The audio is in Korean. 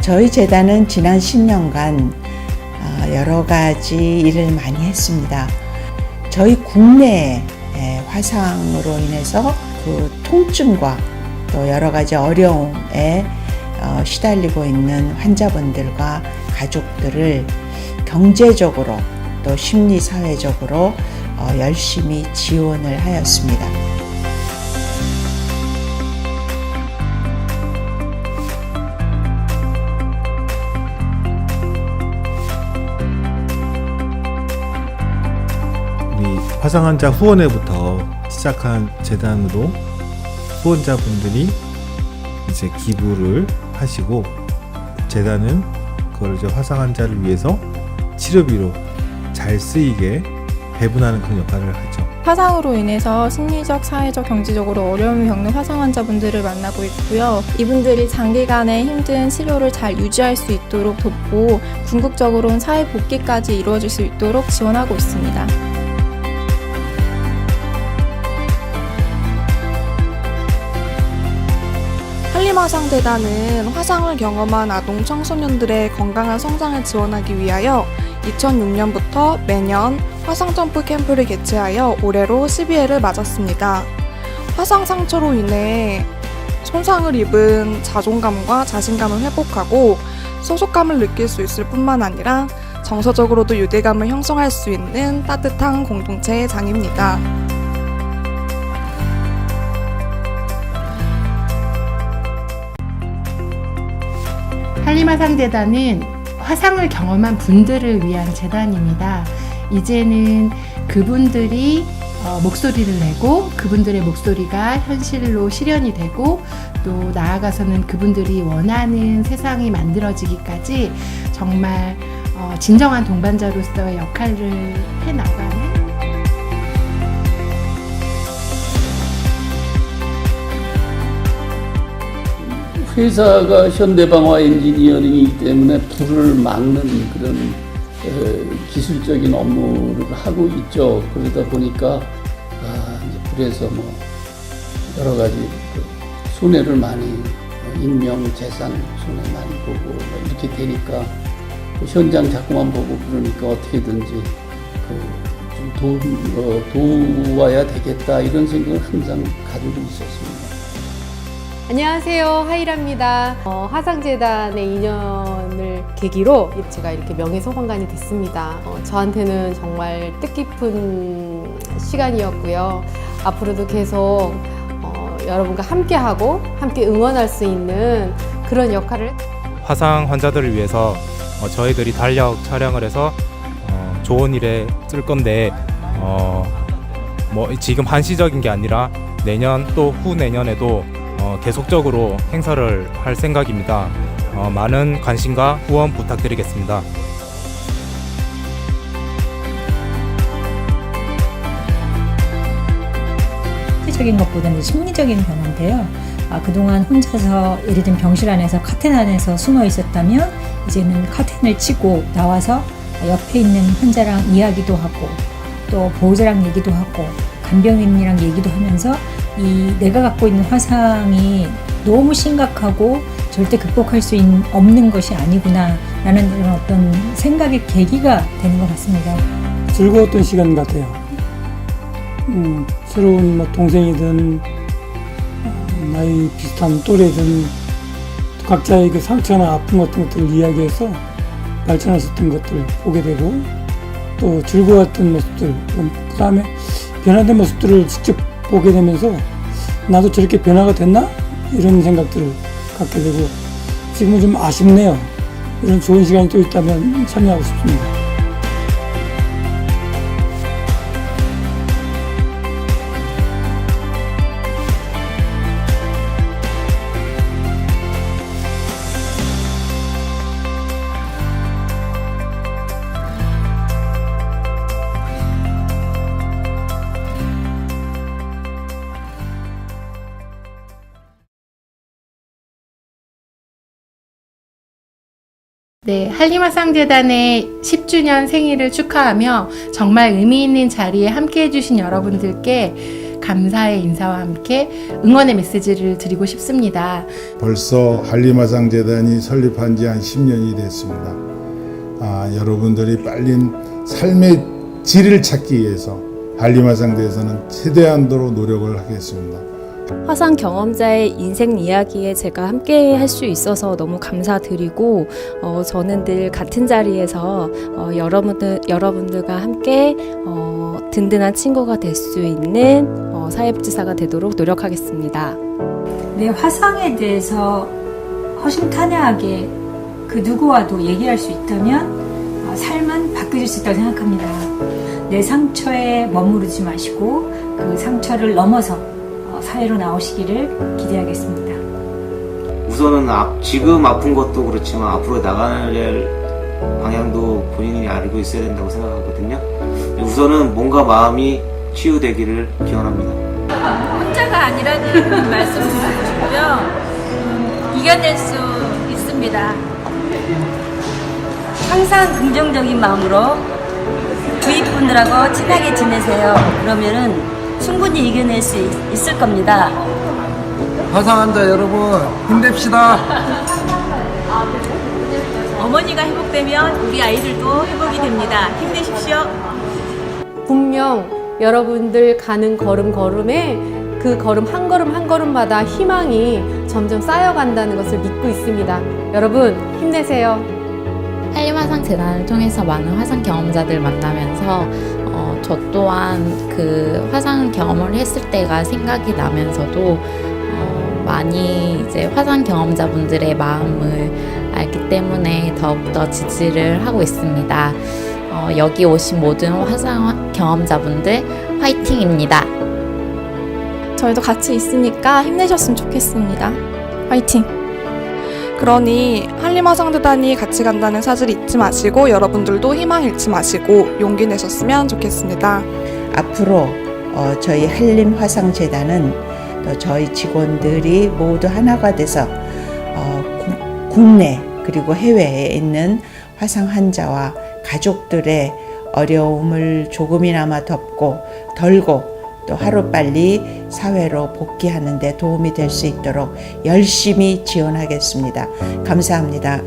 저희 재단은 지난 10년간 어, 여러 가지 일을 많이 했습니다. 저희 국내 화상으로 인해서 그 통증과 또 여러 가지 어려움에 어, 시달리고 있는 환자분들과 가족들을 경제적으로 또 심리 사회적으로 어, 열심히 지원을 하였습니다. 우리 화상 환자 후원회부터 시작한 재단으로 후원자분들이 이제 기부를 하시고 재단은 그걸 이제 화상 환자를 위해서 치료비로 잘 쓰이게 배분하는 그런 역할을 하죠. 화상으로 인해서 심리적, 사회적, 경제적으로 어려움을 겪는 화상 환자분들을 만나고 있고요. 이분들이 장기간의 힘든 치료를 잘 유지할 수 있도록 돕고 궁극적으로는 사회 복귀까지 이루어질 수 있도록 지원하고 있습니다. 한림화상재단은 화상을 경험한 아동 청소년들의 건강한 성장을 지원하기 위하여 2006년부터 매년 화상점프 캠프를 개최하여 올해로 12회를 맞았습니다. 화상 상처로 인해 손상을 입은 자존감과 자신감을 회복하고 소속감을 느낄 수 있을 뿐만 아니라 정서적으로도 유대감을 형성할 수 있는 따뜻한 공동체의 장입니다. 한림화상재단은 화상을 경험한 분들을 위한 재단입니다. 이제는 그분들이 어, 목소리를 내고 그분들의 목소리가 현실로 실현이 되고 또 나아가서는 그분들이 원하는 세상이 만들어지기까지 정말 어, 진정한 동반자로서의 역할을 해 나가는 회사가 현대방화 엔지니어링이기 때문에 불을 막는 그런 어, 기술적인 업무를 하고 있죠. 그러다 보니까 아, 불에서 뭐 여러 가지 그 손해를 많이 어, 인명 재산 손해 많이 보고 뭐 이렇게 되니까 그 현장 자꾸만 보고 그러니까 어떻게든지 그 좀 도, 어, 도와야 되겠다 이런 생각을 항상 가지고 있었습니다. 안녕하세요. 하이랍니다. 어, 화상재단의 인연을 계기로 제가 이렇게 명예소방관이 됐습니다. 어, 저한테는 정말 뜻깊은 시간이었고요. 앞으로도 계속 어, 여러분과 함께하고 함께 응원할 수 있는 그런 역할을 화상 환자들을 위해서 어, 저희들이 달력 촬영을 해서 어, 좋은 일에 쓸 건데 어, 뭐 지금 한시적인 게 아니라 내년 또 후 내년에도 어, 계속적으로 행사를 할 생각입니다. 어, 많은 관심과 후원 부탁드리겠습니다. 실질적인 것보다는 심리적인 변화인데요. 아, 그동안 혼자서 예를 들면 병실 안에서 카텐 안에서 숨어 있었다면 이제는 카텐을 치고 나와서 옆에 있는 환자랑 이야기도 하고 또 보호자랑 얘기도 하고 간병인이랑 얘기도 하면서 이 내가 갖고 있는 화상이 너무 심각하고 절대 극복할 수 있, 없는 것이 아니구나라는 그런 어떤 생각의 계기가 되는 것 같습니다. 즐거웠던 시간 같아요. 음, 새로운 뭐 동생이든 어, 나이 비슷한 또래든 각자의 그 상처나 아픈 같은 것들을 이야기해서 발전할 수 있던 것들을 보게 되고 또 즐거웠던 모습들 그 다음에 변화된 모습들을 직접 보게 되면서 나도 저렇게 변화가 됐나 이런 생각들을 갖게 되고 지금은 좀 아쉽네요. 이런 좋은 시간이 또 있다면 참여하고 싶습니다. 네, 한림화상재단의 10주년 생일을 축하하며 정말 의미 있는 자리에 함께 해주신 여러분들께 감사의 인사와 함께 응원의 메시지를 드리고 싶습니다. 벌써 한림화상재단이 설립한 지 한 10년이 됐습니다. 아, 여러분들이 빨리 삶의 질을 찾기 위해서 한림화상대에서는 최대한도로 노력을 하겠습니다. 화상 경험자의 인생 이야기에 제가 함께 할 수 있어서 너무 감사드리고 어, 저는 늘 같은 자리에서 어, 여러분들 여러분들과 함께 어, 든든한 친구가 될 수 있는 어, 사회복지사가 되도록 노력하겠습니다. 내 화상에 대해서 허심탄회하게 그 누구와도 얘기할 수 있다면 어, 삶은 바뀌어질 수 있다고 생각합니다. 내 상처에 머무르지 마시고 그 상처를 넘어서 어, 사회로 나오시기를 기대하겠습니다. 우선은 앞- 지금 아픈 것도 그렇지만 앞으로 나갈 방향도 본인이 알고 있어야 된다고 생각하거든요. 우선은 몸과 마음이 치유되기를 기원합니다. 혼자가 아니라는 말씀을 드리고 싶고요. 음, 이겨낼 수 있습니다. 항상 긍정적인 마음으로 주위 분들하고 친하게 지내세요. 그러면은 충분히 이겨낼 수 있, 있을 겁니다. 화상환자 여러분 힘냅시다. 어머니가 회복되면 우리 아이들도 회복이 됩니다. 힘내십시오. 분명 여러분들 가는 걸음 걸음에 그 걸음 한 걸음 한 걸음마다 희망이 점점 쌓여간다는 것을 믿고 있습니다. 여러분 힘내세요. 한림화상 재단을 통해서 많은 화상 경험자들 만나면서 어, 저 또한 그 화상 경험을 했을 때가 생각이 나면서도 어, 많이 이제 화상 경험자분들의 마음을 알기 때문에 더욱더 지지를 하고 있습니다. 어, 여기 오신 모든 화상 경험자분들 화이팅입니다. 저희도 같이 있으니까 힘내셨으면 좋겠습니다. 화이팅! 그러니 한림화상재단이 같이 간다는 사실 잊지 마시고 여러분들도 희망 잃지 마시고 용기 내셨으면 좋겠습니다. 앞으로 어, 저희 한림화상재단은 또 저희 직원들이 모두 하나가 돼서 어, 국- 국내 그리고 해외에 있는 화상 환자와 가족들의 어려움을 조금이나마 덮고 덜고 또 하루빨리 사회로 복귀하는 데 도움이 될 수 있도록 열심히 지원하겠습니다. 감사합니다.